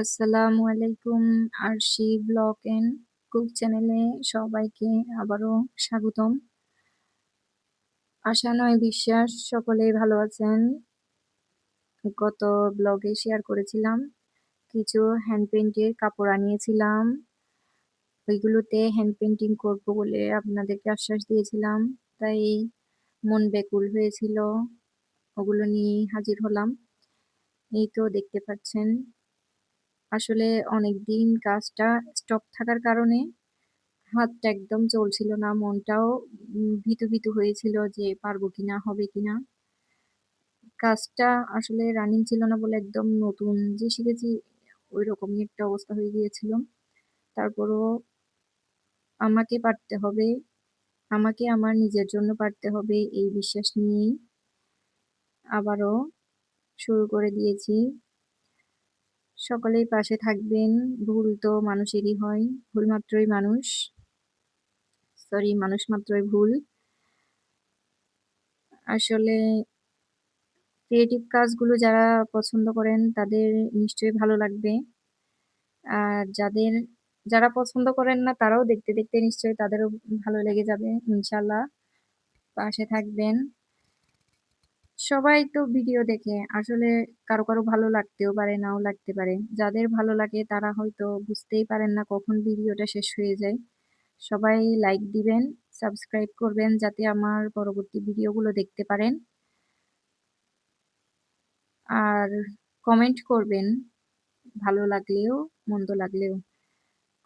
আসসালামু আলাইকুম আরশি blog and cook চ্যানেলে সবাইকে আবারও স্বাগতম। আশা নয়, বিশ্বাস সকলেই ভালো আছেন। গত ব্লগে শেয়ার করেছিলাম, কিছু হ্যান্ড পেইন্টের কাপড় আনিয়েছিলাম। ওইগুলোতে হ্যান্ড পেন্টিং করব বলে আপনাদেরকে আশ্বাস দিয়েছিলাম। তাই মন ব্যাকুল হয়েছিল। ওগুলো নিয়ে হাজির হলাম। এই তো দেখতে পাচ্ছেন আসলে অনেকদিন কাজটা স্টপ থাকার কারণে হাতটা একদম চলছিল না। মনটাও ভীতু, ভীতু হয়েছিল যে পারব কিনা, হবে কিনা। কাজটা আসলে রানিং ছিল না বলে একদম নতুন যে শিখেছি ওই রকমই একটা অবস্থা হয়ে গিয়েছিল। তারপরও আমাকে পারতে হবে। আমাকে আমার নিজের জন্য পারতে হবে এই বিশ্বাস নিয়েই আবারও শুরু করে দিয়েছি। সকলেই পাশে থাকবেন। ভুল তো মানুষেরই হয়। ভুল মাত্রই মানুষ। সরি মানুষ মাত্রই ভুল। আসলে ক্রিয়েটিভ কাজগুলো যারা পছন্দ করেন তাদের নিশ্চয়ই ভালো লাগবে। আর যাদের যারা পছন্দ করেন না তারাও দেখতে, দেখতে নিশ্চয়ই তাদেরও ভালো লেগে যাবে ইনশাল্লাহ পাশে থাকবেন। সবাই তো ভিডিও দেখে। আসলে কারও, কারও ভালো লাগতেও পারে, নাও লাগতে পারে। যাদের ভালো লাগে তারা হয়তো বুঝতেই পারেন না কখন ভিডিওটা শেষ হয়ে যায়। সবাই লাইক দিবেন, সাবস্ক্রাইব করবেন যাতে আমার পরবর্তী ভিডিওগুলো দেখতে পারেন। আর কমেন্ট করবেন ভালো লাগলেও, মন্দ লাগলেও।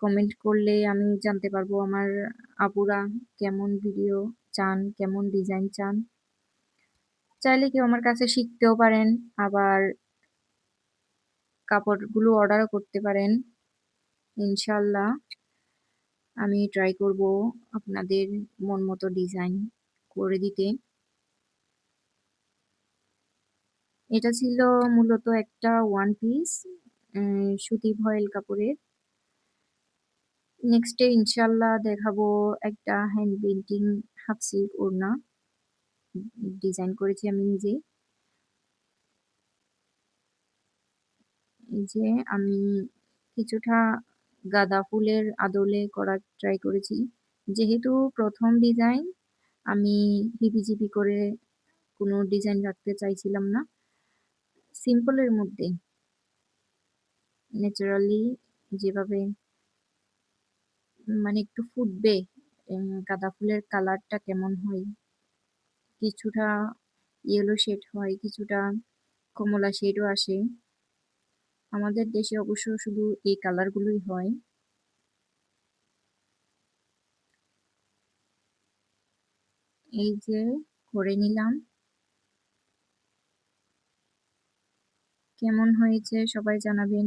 কমেন্ট করলে আমি জানতে পারব আমার আপুরা কেমন ভিডিও চান, কেমন ডিজাইন চান। চাইলে কেউ আমার কাছে শিখতেও পারেন। আবার কাপড়গুলো অর্ডারও করতে পারেন। ইনশাল্লাহ আমি ট্রাই করব আপনাদের মন মতো ডিজাইন করে দিতে। এটা ছিল মূলত একটা ওয়ান পিস সুতি ভয়েল কাপড়ের। নেক্সট ডে ইনশাআল্লাহ দেখাবো একটা হ্যান্ড পেইন্টিং হাফ সিল্ক ওড়না। ডিজাইন করেছি আমি নিজেই। এই যে আমি কিছুটা গাঁদা ফুলের আদলে করার ট্রাই করেছি। যেহেতু প্রথম ডিজাইন আমি হিবিজিবি করে কোনো ডিজাইন রাখতে চাইছিলাম না। সিম্পলের মধ্যে ন্যাচারালি যেভাবে মানে একটু ফুটবে গাঁদা ফুলের কালারটা কেমন হয় কিছুটা ইয়েলো শেড হয়, কিছুটা কমলা শেডও আসে। আমাদের দেশে অবশ্য শুধু এই কালারগুলোই হয়। এই যে করে নিলাম। কেমন হয়েছে সবাই জানাবেন।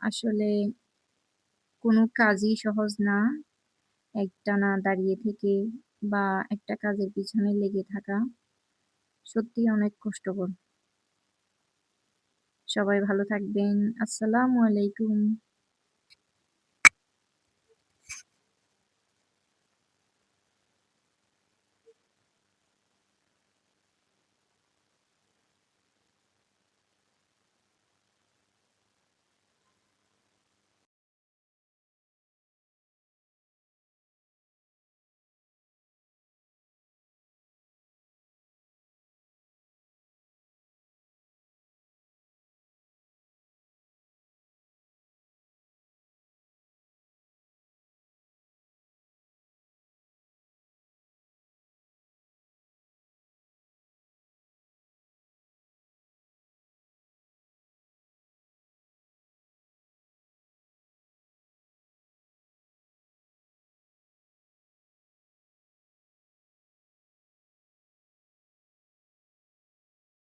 আসলে কোনো কাজই সহজ না। একটানা দাঁড়িয়ে থেকে বা একটা কাজের পিছনে লেগে থাকা সত্যি অনেক কষ্টকর। সবাই ভালো থাকবেন। আসসালামু আলাইকুম।